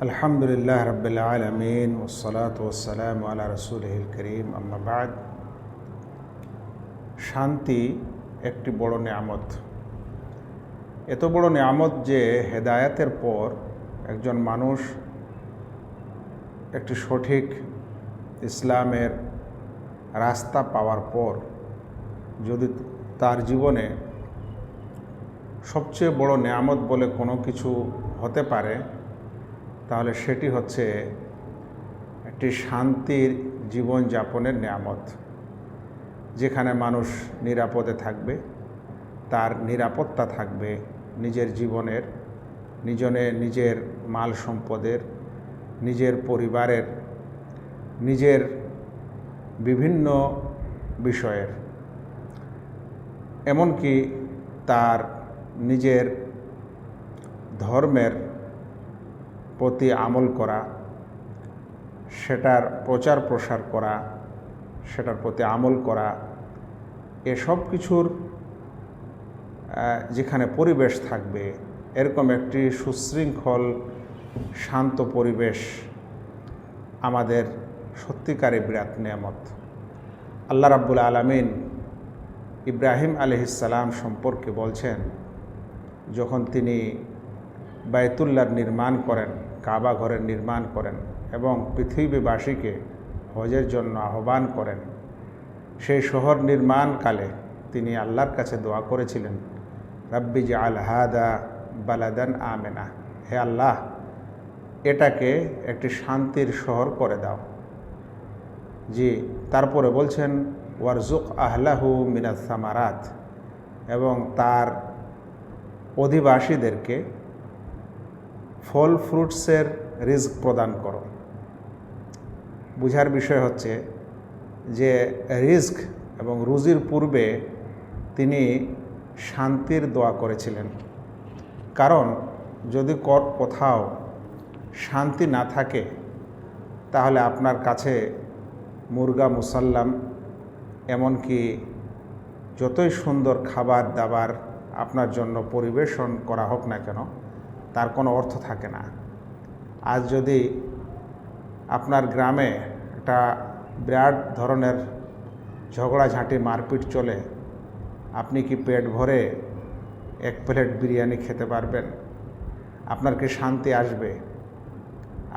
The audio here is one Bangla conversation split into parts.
আলহামদুলিল্লাহ রবিল আলমিন ওসলাত ওসালাম আল্লাহ রসুলহিল করিম আম্মাবাদ শান্তি একটি বড় নিয়ামত। এত বড় নিয়ামত যে হেদায়াতের পর একজন মানুষ একটি সঠিক ইসলামের রাস্তা পাওয়ার পর যদি তার জীবনে সবচেয়ে বড় নিয়ামত বলে কোনো কিছু হতে পারে তাহলে সেটি হচ্ছে একটি শান্তির জীবনযাপনের নিয়ামত, যেখানে মানুষ নিরাপদে থাকবে, তার নিরাপত্তা থাকবে নিজের জীবনের, নিজনে নিজের মাল সম্পদের, নিজের পরিবারের, নিজের বিভিন্ন বিষয়ের। এমনকি তার নিজের ধর্মের প্রতি আমল করা, সেটার প্রচার প্রসার করা, সেটার প্রতি আমল করা এসব কিছুর যেখানে পরিবেশ থাকবে, এরকম একটি সুশৃঙ্খল, শান্ত পরিবেশ আমাদের সত্যিকারে বিরাট নিয়ামত। আল্লাহ রাব্বুল আলমিন ইব্রাহিম আলহিসাল্লাম সম্পর্কে বলছেন, যখন তিনি বায়তুল্লার নির্মাণ করেন কাবা ঘরের নির্মাণ করেন এবং পৃথিবীবাসীকে হজের জন্য আহ্বান করেন। সেই শহর নির্মাণকালে তিনি আল্লাহর কাছে দোয়া করেছিলেন, রব্বি যে আলহাদা বালাদান আমেনা। হে আল্লাহ, এটাকে একটি শান্তির শহর করে দাও। জি, তারপরে বলছেন ওয়ারজুক আহলাহু মিনাত সামারাত। এবং তার অধিবাসীদেরকে ফল ফ্রুটসের রিস্ক প্রদান করো। বুঝার বিষয় হচ্ছে যে রিস্ক এবং রুজির পূর্বে তিনি শান্তির দোয়া করেছিলেন। কারণ যদি কোথাও শান্তি না থাকে, তাহলে আপনার কাছে মুরগা মুসাল্লাম এমনকি যতই সুন্দর খাবার দাবার আপনার জন্য পরিবেশন করা হোক না কেন তার কোনো অর্থ থাকে না। আজ যদি আপনার গ্রামে একটা বিরাট ধরনের ঝগড়াঝাঁটি মারপিট চলে, আপনি কি পেট ভরে এক প্লেট বিরিয়ানি খেতে পারবেন? আপনার কি শান্তি আসবে?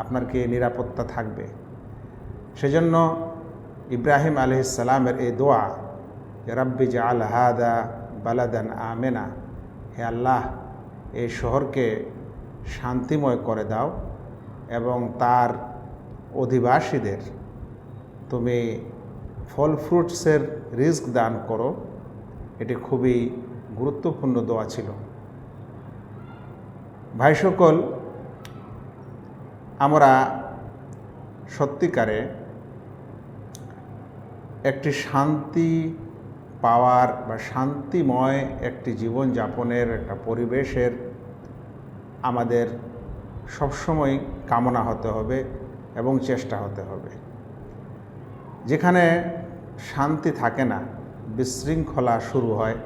আপনার কি নিরাপত্তা থাকবে? সেজন্য ইব্রাহিম আলহিসাল্লামের এই দোয়া রব্বি যে আলহাদা বালাদান আমেনা হে আল্লাহ, এই শহরকে শান্তিময় করে দাও এবং তার অধিবাসীদের তুমি ফল ফ্রুটসের রিস্ক দান করো। এটি খুবই গুরুত্বপূর্ণ দোয়া ছিল। ভাই সকল, আমরা সত্যিকারে একটি শান্তি পাওয়ার বা শান্তিময় একটি জীবনযাপনের একটা পরিবেশের আমাদের সবসময় কামনা হতে হবে এবং চেষ্টা হতে হবে। যেখানে শান্তি থাকে না, বিশৃঙ্খলা শুরু হয়,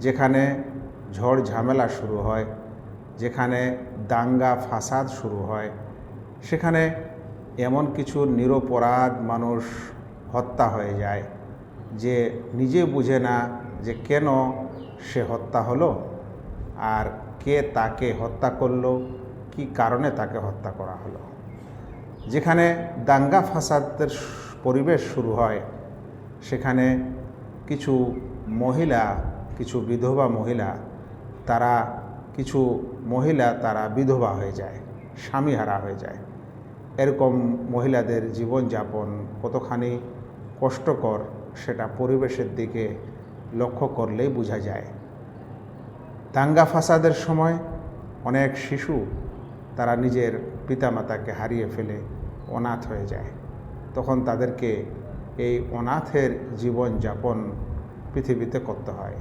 যেখানে ঝড় ঝামেলা শুরু হয়, যেখানে দাঙ্গা ফাসাদ শুরু হয়, সেখানে এমন কিছু নিরপরাধ মানুষ হত্যা হয়ে যায় যে নিজে বুঝে না যে কেন সে হত্যা হলো আর কে তাকে হত্যা করল, কি কারণে তাকে হত্যা করা হলো। যেখানে দাঙ্গা ফাসাদের পরিবেশ শুরু হয়, সেখানে কিছু মহিলা, কিছু বিধবা মহিলা, তারা, কিছু মহিলা তারা বিধবা হয়ে যায়, স্বামীহারা হয়ে যায়। এরকম মহিলাদের জীবনযাপন কতখানি কষ্টকর, সেটা পরিবেশের দিকে লক্ষ্য করলেই বোঝা যায়। দাঙ্গা ফাসাদের সময় অনেক শিশু তারা নিজের পিতামাতাকে হারিয়ে ফেলে অনাথ হয়ে যায়। তখন তাদেরকে এই অনাথের জীবনযাপন পৃথিবীতে করতে হয়।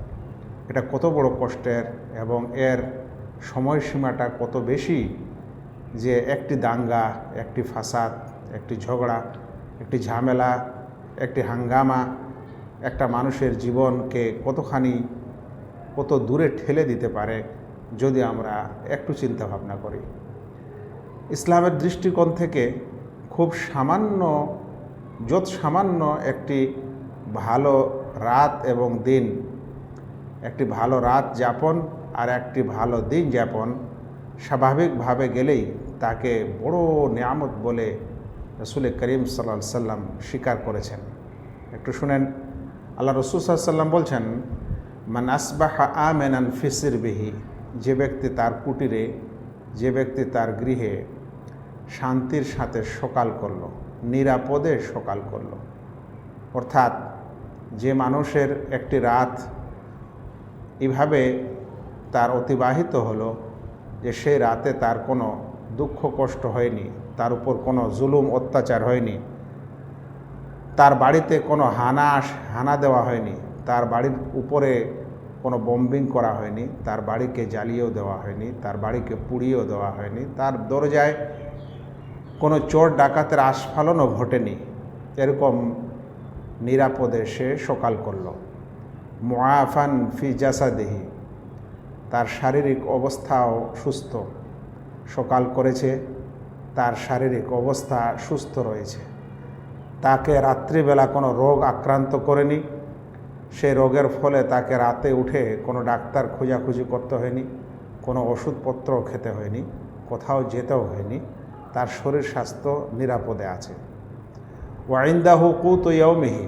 এটা কত বড় কষ্টের এবং এর সময়সীমাটা কত বেশি যে একটি দাঙ্গা, একটি ফাসাদ, একটি ঝগড়া, একটি ঝামেলা, একটি হাঙ্গামা, একটা মানুষের জীবনকে কতখানি কত দূরে ঠেলে দিতে পারে যদি আমরা একটু চিন্তা ভাবনা করি। ইসলামের দৃষ্টিকোণ থেকে খুব সামান্য, যত সামান্য একটি ভালো রাত এবং দিন, একটি ভালো রাত যাপন আর একটি ভালো দিন যাপন স্বাভাবিকভাবে গেলেই তাকে বড় নিয়ামত বলে রসুল করিম সাল্লা সাল্লাম স্বীকার করেছেন। একটু শুনেন, আল্লাহ রসুল সাল্লাম বলছেন মান আসবাহ আমেনান ফিসির বিহি, যে ব্যক্তি তার কুটিরে, যে ব্যক্তি তার গৃহে শান্তির সাথে সকাল করল, নিরাপদে সকাল করল। অর্থাৎ যে মানুষের একটি রাত এভাবে তার অতিবাহিত হলো, যে সেই রাতে তার কোনো দুঃখ কষ্ট হয়নি, তার উপর কোনো জুলুম, অত্যাচার হয়নি, তার বাড়িতে কোনো হানা হানা দেওয়া হয়নি তার বাড়ির উপরে কোনো বম্বিং করা হয়নি, তার বাড়িকে জ্বালিয়েও দেওয়া হয়নি, তার বাড়িকে পুড়িয়েও দেওয়া হয়নি, তার দরজায় কোনো চোর ডাকাতের আস্ফালনও ঘটেনি। এরকম নিরাপদে সে সকাল করল। মোয়াফান ফি জাসাদেহি, তার শারীরিক অবস্থাও সুস্থ। সকাল করেছে, তার শারীরিক অবস্থা সুস্থ রয়েছে। তাকে রাত্রিবেলা কোনো রোগ আক্রান্ত করেনি। সেই রোগের ফলে তাকে রাতে উঠে কোনো ডাক্তার খোঁজাখুঁজি করতে হয়নি, কোনো ওষুধপত্র খেতে হয়নি, কোথাও যেতেও হয়নি, তার শরীর স্বাস্থ্য নিরাপদে আছে। ওয়াইন্দাহু কুত ইয়ৌমিহি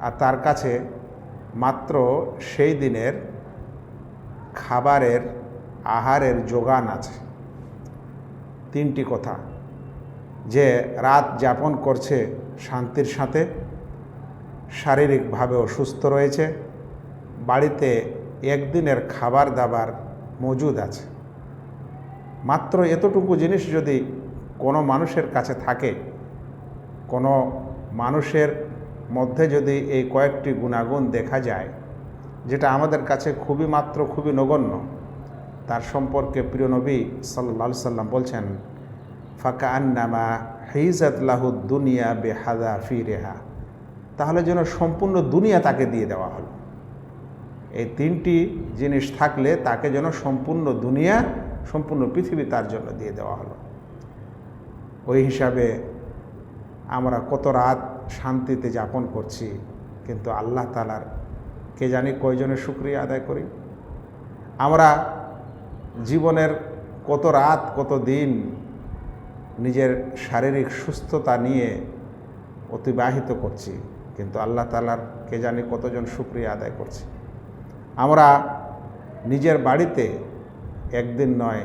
আর তার কাছে মাত্র সেই দিনের খাবারের, আহারের যোগান আছে। তিনটি কথা, যে রাত যাপন করছে শান্তির সাথে শারীরিকভাবেও সুস্থ রয়েছে। বাড়িতে একদিনের খাবার দাবার মজুদ আছে। মাত্র এতটুকু জিনিস যদি কোনো মানুষের কাছে থাকে, কোনো মানুষের মধ্যে যদি এই কয়েকটি গুণাগুণ দেখা যায়, যেটা আমাদের কাছে খুবই মাত্র, খুবই নগণ্য, তার সম্পর্কে প্রিয় নবী সাল্লা সাল্লাম বলছেন ফাঁকা আন্নামা হিজাত লাহুদ দুনিয়া বেহাদা ফি রেহা তাহলে যেন সম্পূর্ণ দুনিয়া তাকে দিয়ে দেওয়া হলো। এই তিনটি জিনিস থাকলে তাকে যেন সম্পূর্ণ দুনিয়া, সম্পূর্ণ পৃথিবী তার জন্য দিয়ে দেওয়া হলো। ওই হিসাবে আমরা কত রাত শান্তিতে যাপন করছি, কিন্তু আল্লাহ তালার কে জানি কয়জনের সুক্রিয়া আদায় করি। আমরা জীবনের কত রাত, কত দিন নিজের শারীরিক সুস্থতা নিয়ে অতিবাহিত করছি কিন্তু আল্লাহ তালার কে জানি কতজন সুক্রিয়া আদায় করছি। আমরা নিজের বাড়িতে একদিন নয়,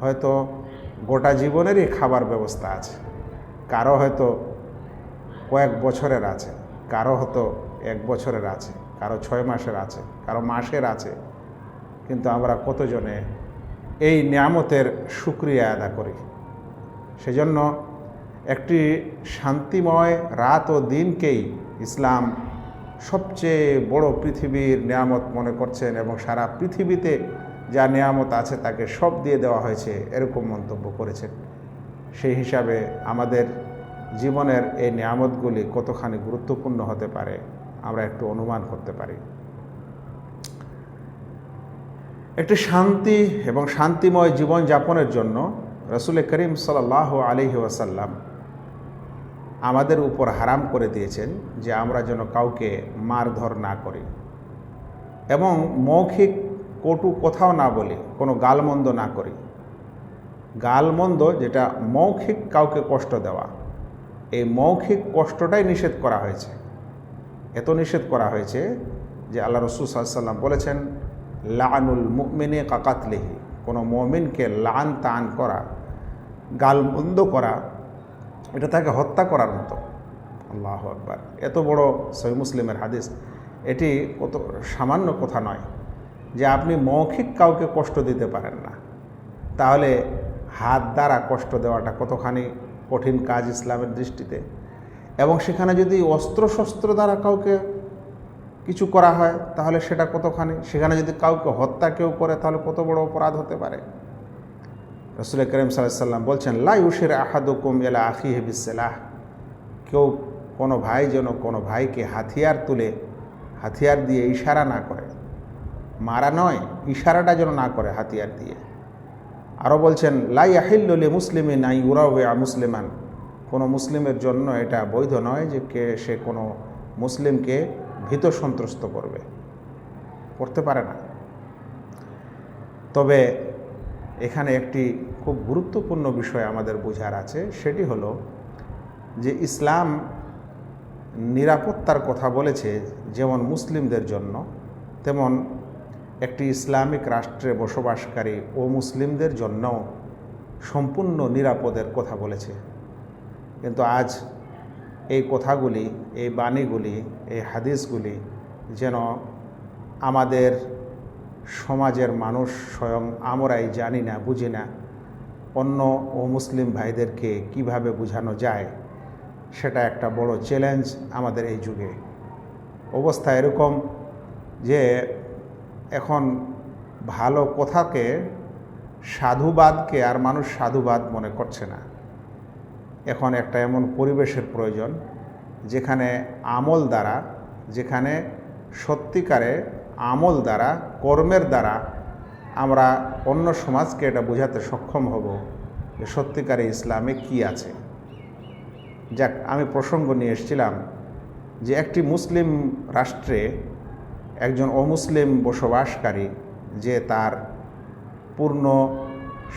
হয়তো গোটা জীবনেরই খাবার ব্যবস্থা আছে। কারও হয়তো কয়েক বছরের আছে, কারও হয়তো এক বছরের আছে, কারও ছয় মাসের আছে, কারও মাসের আছে। কিন্তু আমরা কতজনে এই নিয়ামতের সুক্রিয়া আদা করি? সেজন্য একটি শান্তিময় রাত ও দিনকেই ইসলাম সবচেয়ে বড় পৃথিবীর নিয়ামত মনে করছেন এবং সারা পৃথিবীতে যা নিয়ামত আছে তাকে সব দিয়ে দেওয়া হয়েছে এরকম মন্তব্য করেছেন। সেই হিসাবে আমাদের জীবনের এই নিয়ামতগুলি কতখানি গুরুত্বপূর্ণ হতে পারে আমরা একটু অনুমান করতে পারি। একটি শান্তি এবং শান্তিময় জীবন যাপনের জন্য রসুল করিম সাল্লাহ আলহি ওয়াসাল্লাম আমাদের উপর হারাম করে দিয়েছেন যে আমরা যেন কাউকে মারধর না করি। এবং মৌখিক কটু কোথাও না বলি, কোনো গালমন্দ না করি। গালমন্দ যেটা মৌখিক কাউকে কষ্ট দেওয়া, এই মৌখিক কষ্টটাই নিষেধ করা হয়েছে। এত নিষেধ করা হয়েছে যে আল্লাহ রসুল সাল্লাম বলেছেন, লানুল মুমিনে কাকাতলেহি কোনো মমিনকে লান তান করা, গালমন্দ করা এটা তাকে হত্যা করার মতো। আল্লাহ আকবার। এত বড় সহি মুসলিমের হাদিস। এটি কত সামান্য কথা নয় যে আপনি মৌখিক কাউকে কষ্ট দিতে পারেন না। তাহলে হাত দ্বারা কষ্ট দেওয়াটা কতখানি কঠিন কাজ ইসলামের দৃষ্টিতে? এবং সেখানে যদি অস্ত্রশস্ত্র দ্বারা কাউকে কিছু করা হয়, তাহলে সেটা কতখানি? সেখানে যদি কাউকে হত্যা কেউ করে, তাহলে কত বড় অপরাধ হতে পারে? রসুল করিম সাল্লাম বলছেন লাই উশের আহাদুকুম এলা আখি হেবিসাহ কেউ কোনো ভাই যেন কোনো ভাইকে হাতিয়ার তুলে হাতিয়ার দিয়ে ইশারা না করে। মারা নয়, ইশারাটা যেন না করে হাতিয়ার দিয়ে। আরও বলছেন লাই আহিল্লি মুসলিমে নাই উরাওয়া মুসলিমান। কোনো মুসলিমের জন্য এটা বৈধ নয় যে কে, সে কোনো মুসলিমকে ভীত সন্ত্রস্ত করবে। করতে পারে না। তবে এখানে একটি খুব গুরুত্বপূর্ণ বিষয় আমাদের বোঝার আছে, সেটি হলো যে ইসলাম নিরাপত্তার কথা বলেছে যেমন মুসলিমদের জন্য, তেমন একটি ইসলামিক রাষ্ট্রে বসবাসকারী ও মুসলিমদের জন্য সম্পূর্ণ নিরাপদের কথা বলেছে। কিন্তু আজ এই কথাগুলি, এই বাণীগুলি, এই হাদিসগুলি যেন আমাদের সমাজের মানুষ স্বয়ং আমরাই জানি না, বুঝি না। অন্য ও মুসলিম ভাইদেরকে কীভাবে বোঝানো যায়, সেটা একটা বড় চ্যালেঞ্জ আমাদের এই যুগে। অবস্থা এরকম যে এখন ভালো কথাকে সাধুবাদকে আর মানুষ সাধুবাদ মনে করছে না। এখন একটা এমন পরিবেশের প্রয়োজন, যেখানে আমল দ্বারা, যেখানে সত্যিকারে আমল দ্বারা কর্মের দ্বারা আমরা অন্য সমাজকে এটা বোঝাতে সক্ষম হব যে সত্যিকারে ইসলামে কি আছে। যাক, আমি প্রসঙ্গ নিয়ে এসেছিলাম যে একটি মুসলিম রাষ্ট্রে একজন অমুসলিম বসবাসকারী যে তার পূর্ণ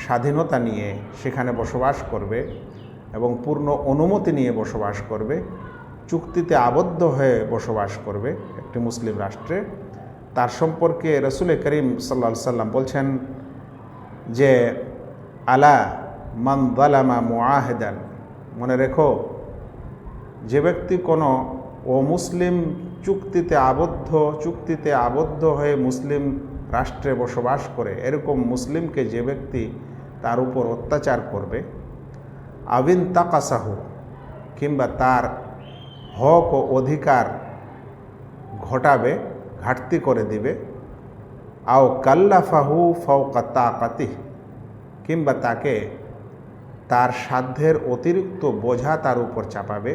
স্বাধীনতা নিয়ে সেখানে বসবাস করবে এবং পূর্ণ অনুমতি নিয়ে বসবাস করবে, চুক্তিতে আবদ্ধ হয়ে বসবাস করবে একটি মুসলিম রাষ্ট্রে। তার সম্পর্কে রসুল করিম সাল্লা সাল্লাম বলছেন যে, আলা মান দালামা মুআহেদান। মনে রেখো, যে ব্যক্তি কোনো অমুসলিম চুক্তিতে আবদ্ধ চুক্তিতে আবদ্ধ হয়ে মুসলিম রাষ্ট্রে বসবাস করে, এরকম মুসলিমকে যে ব্যক্তি তার উপর অত্যাচার করবে, আবিন তাকাসাহু, কিংবা তার হক ও অধিকার ঘটাবে ঘাটতি করে দিবে। আও কাল্লাফাহু ফৌকা তাকাতি কিংবা তাকে তার সাধ্যের অতিরিক্ত বোঝা তার উপর চাপাবে।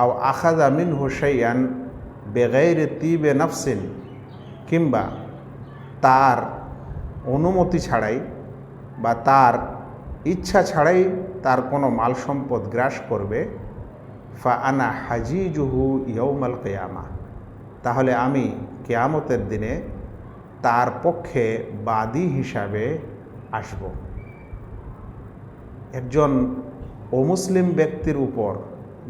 আও আখাদা মিন হুসাইয়ান বেগাইর তিবে নফসিন, কিংবা তার অনুমতি ছাড়াই বা তার ইচ্ছা ছাড়াই তার কোনো মাল সম্পদ গ্রাস করবে। ফা আনা হাজিজুহু ইয়ৌমাল কেয়ামা। তাহলে আমি কেয়ামতের দিনে তার পক্ষে বাদী হিসাবে আসব। একজন অমুসলিম ব্যক্তির উপর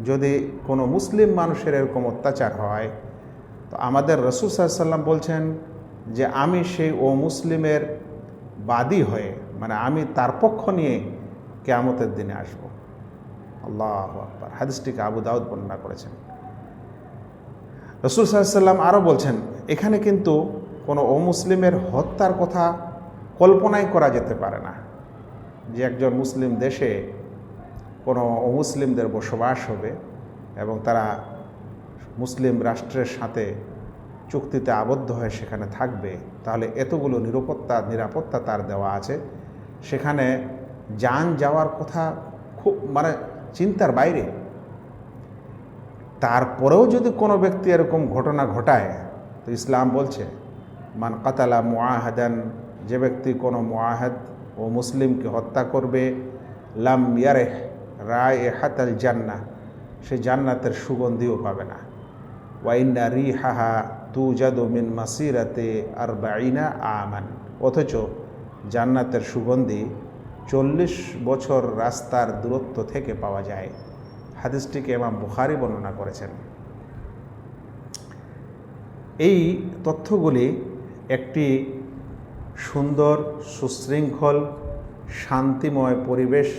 যদি কোনো মুসলিম মানুষের এরকম অত্যাচার হয়, তো আমাদের রসুল সাল্লাম বলছেন যে আমি সেই ও মুসলিমের বাদী হয়ে মানে আমি তার পক্ষ নিয়ে কেয়ামতের দিনে আসব। আল্লাহ আকবর। হাদিসটিকে আবু দাউদ বর্ণনা করেছেন। রসুল সাল্লাম আরও বলছেন, এখানে কিন্তু কোনো অমুসলিমের হত্যার কথা কল্পনাই করা যেতে পারে না। যে একজন মুসলিম দেশে কোনো অমুসলিমদের বসবাস হবে এবং তারা মুসলিম রাষ্ট্রের সাথে চুক্তিতে আবদ্ধ হয়ে সেখানে থাকবে, তাহলে এতগুলো নিরাপত্তা নিরাপত্তা তার দেওয়া আছে। সেখানে যান যাওয়ার কথা খুব মানে চিন্তার বাইরে। তারপরেও যদি কোনো ব্যক্তি এরকম ঘটনা ঘটায়, তো ইসলাম বলছে, মান কাতালা মুআহাদান, যে ব্যক্তি কোনো মুআহাদ ও মুসলিমকে হত্যা করবে, লাম ইয়ারেহ রায় এ হাতাল জান্না সে জান্নাতের সুগন্ধিও পাবে না। ওয়াইন্না রি হাহা তু জাদু মিন মাসিরাতে আর বাইনা আমান। অথচ জান্নাতের সুগন্ধি চল্লিশ বছর রাস্তার দূরত্ব থেকে পাওয়া যায়। হাদিসটিকে এমাম বুখারি বর্ণনা করেছেন। এই তথ্যগুলি একটি সুন্দর, সুশৃঙ্খল, শান্তিময় পরিবেশ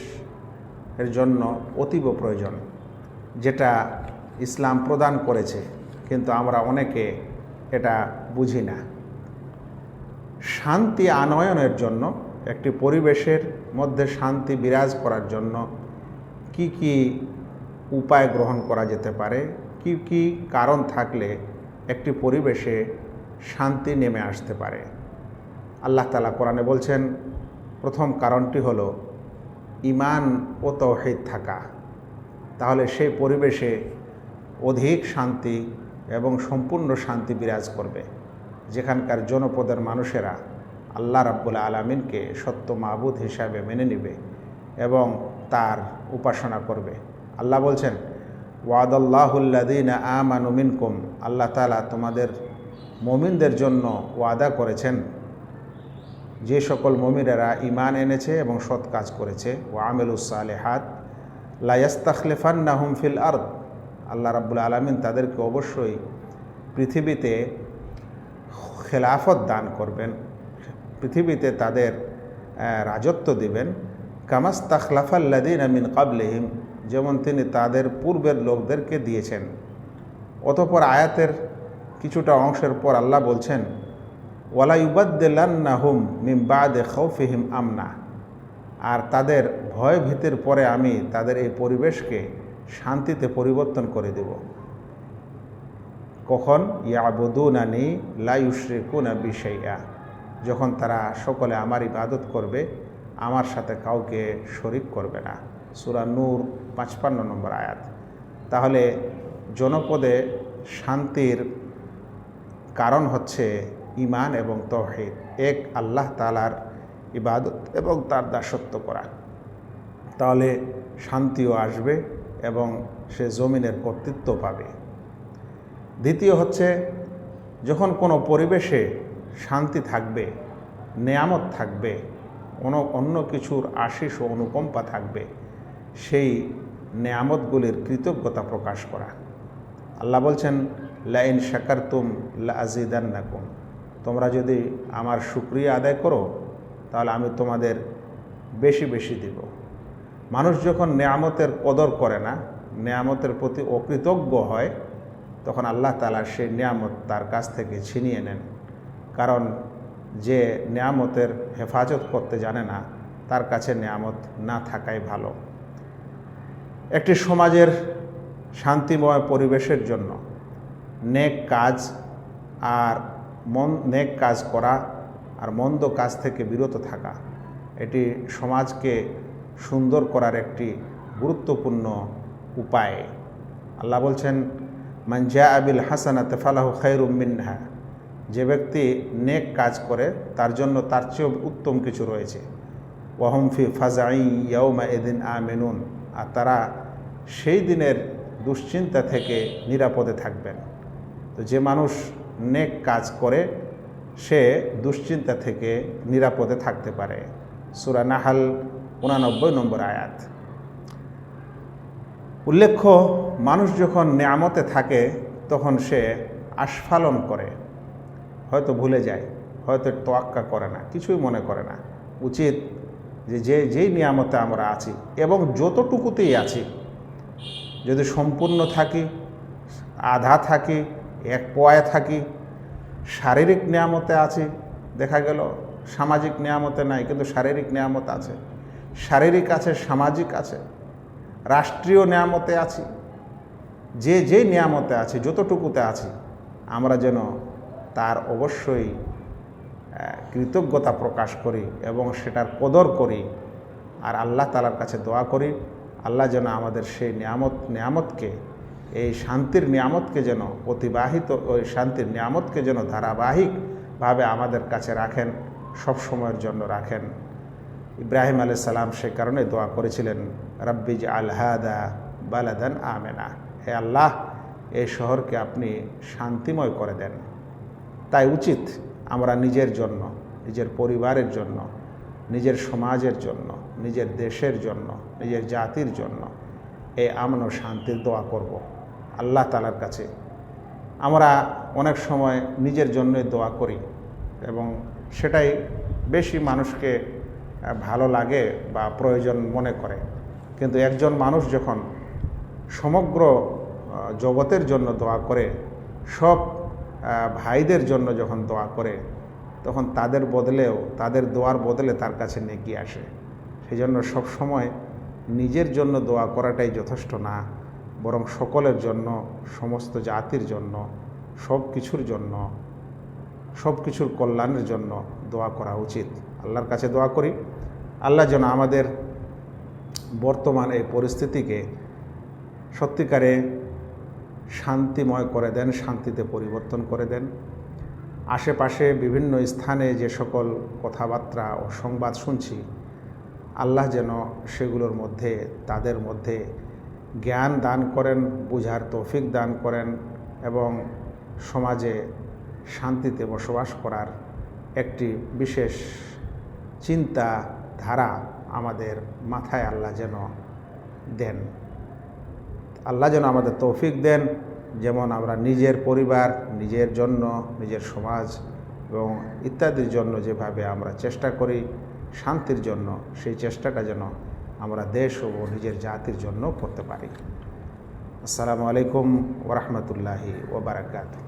এর জন্য অতীব প্রয়োজন, যেটা ইসলাম প্রদান করেছে, কিন্তু আমরা অনেকে এটা বুঝি না। শান্তি আনয়নের জন্য, একটি পরিবেশের মধ্যে শান্তি বিরাজ করার জন্য কি কি উপায় গ্রহণ করা যেতে পারে। কি কি কারণ থাকলে একটি পরিবেশে শান্তি নেমে আসতে পারে? আল্লাহ তালা কোরআনে বলছেন, প্রথম কারণটি হল ইমান ও তৌহিদ থাকা। তাহলে সেই পরিবেশে অধিক শান্তি এবং সম্পূর্ণ শান্তি বিরাজ করবে। যেখানকার জনপদের মানুষেরা আল্লাহ রাব্বুল আলমিনকে সত্য মাহবুদ হিসাবে মেনে নিবে এবং তার উপাসনা করবে। আল্লাহ বলছেন ওয়াদাল্লাহুল্লাদিন আমানুমিনকুম আল্লাহ তালা তোমাদের মমিনদের জন্য ওয়াদা করেছেন। যে সকল মমিনেরা ইমান এনেছে এবং সৎ কাজ করেছে ও আমেলুসালেহাত লায়াস্তাখলেফান নাহুম ফিল আর্দ আল্লাহ রাব্বুল আলমিন তাদেরকে অবশ্যই পৃথিবীতে খেলাফত দান করবেন, পৃথিবীতে তাদের রাজত্ব দিবেন। কামাস তাখলাফাল্লাদিন আমিন কাবলেহিম যেমন তিনি তাদের পূর্বের লোকদেরকে দিয়েছেন। অতপর আয়াতের কিছুটা অংশের পর আল্লাহ বলছেন, ওয়ালা ইউবাদ্দিল্লান্নাহুম মিম বাদে খৌফিহিম আমনা। আর তাদের ভয় ভীতির পরে আমি তাদের এই পরিবেশকে শান্তিতে পরিবর্তন করে দেব। কখন? ইয়াবধু না নি ইয়াবুদুনানি লাইউশ্রিকুনা বিষয়া যখন তারা সকলে আমার ইবাদত করবে, আমার সাথে কাউকে শরিক করবে না। সুরা নূর পাঁচপান্ন নম্বর আয়াত। তাহলে জনপদে শান্তির কারণ হচ্ছে ইমান এবং তৌহিদ এক, আল্লাহ তালার ইবাদত এবং তার দাসত্ব করা। তাহলে শান্তিও আসবে এবং সে জমিনের কর্তৃত্ব পাবে। দ্বিতীয় হচ্ছে, যখন কোনো পরিবেশে শান্তি থাকবে, নেয়ামত থাকবে অন্য অন্য কিছুর আশিস ও অনুকম্পা থাকবে, সেই নেয়ামতগুলির কৃতজ্ঞতা প্রকাশ করা। আল্লাহ বলছেন, লাইন শাকারতুম লা আজিদান্নাকুম তোমরা যদি আমার সুক্রিয়া আদায় করো, তাহলে আমি তোমাদের বেশি বেশি দিব। মানুষ যখন নেয়ামতের কদর করে না, নেয়ামতের প্রতি অকৃতজ্ঞ হয়, তখন আল্লাহ তালা সেই নিয়ামত তার কাছ থেকে ছিনিয়ে নেন। কারণ যে নেয়ামতের হেফাজত করতে জানে না, তার কাছে নেয়ামত না থাকাই ভালো। একটি সমাজের শান্তিময় পরিবেশের জন্য নেক কাজ আর মন, নেক কাজ করা আর মন্দ কাজ থেকে বিরত থাকা, এটি সমাজকে সুন্দর করার একটি গুরুত্বপূর্ণ উপায়। আল্লাহ বলছেন মানজা আবিল হাসানাত ফালাহু খাইরুম মিনহা। যে ব্যক্তি নেক কাজ করে, তার জন্য তার চেয়েও উত্তম কিছু রয়েছে। ওয়াহমফি ফাজাই ইয়ৌমা এদিন আমেনুন। আর তারা সেই দিনের দুশ্চিন্তা থেকে নিরাপদে থাকবেন। তো যে মানুষ নেক কাজ করে, সে দুশ্চিন্তা থেকে নিরাপদে থাকতে পারে। সুরা নাহাল উনানব্বই নম্বর আয়াত। উল্লেখ্য, মানুষ যখন নেয়ামতে থাকে, তখন সে আস্ফালন করে। হয়তো ভুলে যায়, হয়তো তোয়াক্কা করে না, কিছুই মনে করে না। উচিত যে যে, যেই নিয়ামতে আমরা আছি এবং যতটুকুতেই আছি যদি সম্পূর্ণ থাকি, আধা থাকি, এক পোয়ায় থাকি, শারীরিক নিয়ামতে আছি, দেখা গেল সামাজিক নিয়ামতে নাই, কিন্তু শারীরিক নিয়ামত আছে। শারীরিক আছে, সামাজিক আছে, রাষ্ট্রীয় নিয়ামতে আছি, যে যে নিয়ামতে আছি, যতটুকুতে আছি, আমরা যেন তার অবশ্যই কৃতজ্ঞতা প্রকাশ করি এবং সেটার কদর করি। আর আল্লাহ তালার কাছে দোয়া করি। আল্লাহ যেন আমাদের সেই নিয়ামত, নিয়ামতকে, এই শান্তির নিয়ামতকে যেন অতিবাহিত, ওই শান্তির নিয়ামতকে যেন ধারাবাহিকভাবে আমাদের কাছে রাখেন, সব সময়ের জন্য রাখেন। ইব্রাহিম আলাই সালাম সে কারণে দোয়া করেছিলেন রব্বিজ আলহাদা বালাদান আমেনা। হে আল্লাহ, এই শহরকে আপনি শান্তিময় করে দেন। তাই উচিত আমরা নিজের জন্য, নিজের পরিবারের জন্য, নিজের সমাজের জন্য নিজের দেশের জন্য, নিজের জাতির জন্য এই আমন ও শান্তির দোয়া করব আল্লাহ তালার কাছে। আমরা অনেক সময় নিজের জন্যই দোয়া করি এবং সেটাই বেশি মানুষকে ভালো লাগে বা প্রয়োজন মনে করে। কিন্তু একজন মানুষ যখন সমগ্র জগতের জন্য দোয়া করে, সব ভাইদের জন্য যখন দোয়া করে, তখন তাদের বদলেও, তাদের দোয়ার বদলে তার কাছে নেকি আসে। সেই জন্য সবসময় নিজের জন্য দোয়া করাটাই যথেষ্ট না, বরং সকলের জন্য, সমস্ত জাতির জন্য সব কিছুর জন্য সব কিছুর কল্যাণের জন্য দোয়া করা উচিত। আল্লাহর কাছে দোয়া করি। আল্লাহ যেন আমাদের বর্তমান এই পরিস্থিতিকে সত্যিকারে শান্তিময় করে দেন, শান্তিতে পরিবর্তন করে দেন। আশেপাশে বিভিন্ন স্থানে যে সকল কথাবার্তা ও সংবাদ শুনছি আল্লাহ যেন সেগুলোর মধ্যে, তাদের মধ্যে জ্ঞান দান করেন, বুঝার তৌফিক দান করেন এবং সমাজে শান্তিতে বসবাস করার একটি বিশেষ চিন্তা ধারা আমাদের মাথায় আল্লাহ যেন দেন। আল্লাহ যেন আমাদের তৌফিক দেন, যেমন আমরা নিজের পরিবার, নিজের জন্য, নিজের সমাজ এবং ইত্যাদির জন্য যেভাবে আমরা চেষ্টা করি শান্তির জন্য, সেই চেষ্টাটা যেন আমরা দেশ ও নিজের জাতির জন্য করতে পারি। আসসালামু আলাইকুম ওরহমতুল্লাহি ওবরাকাতু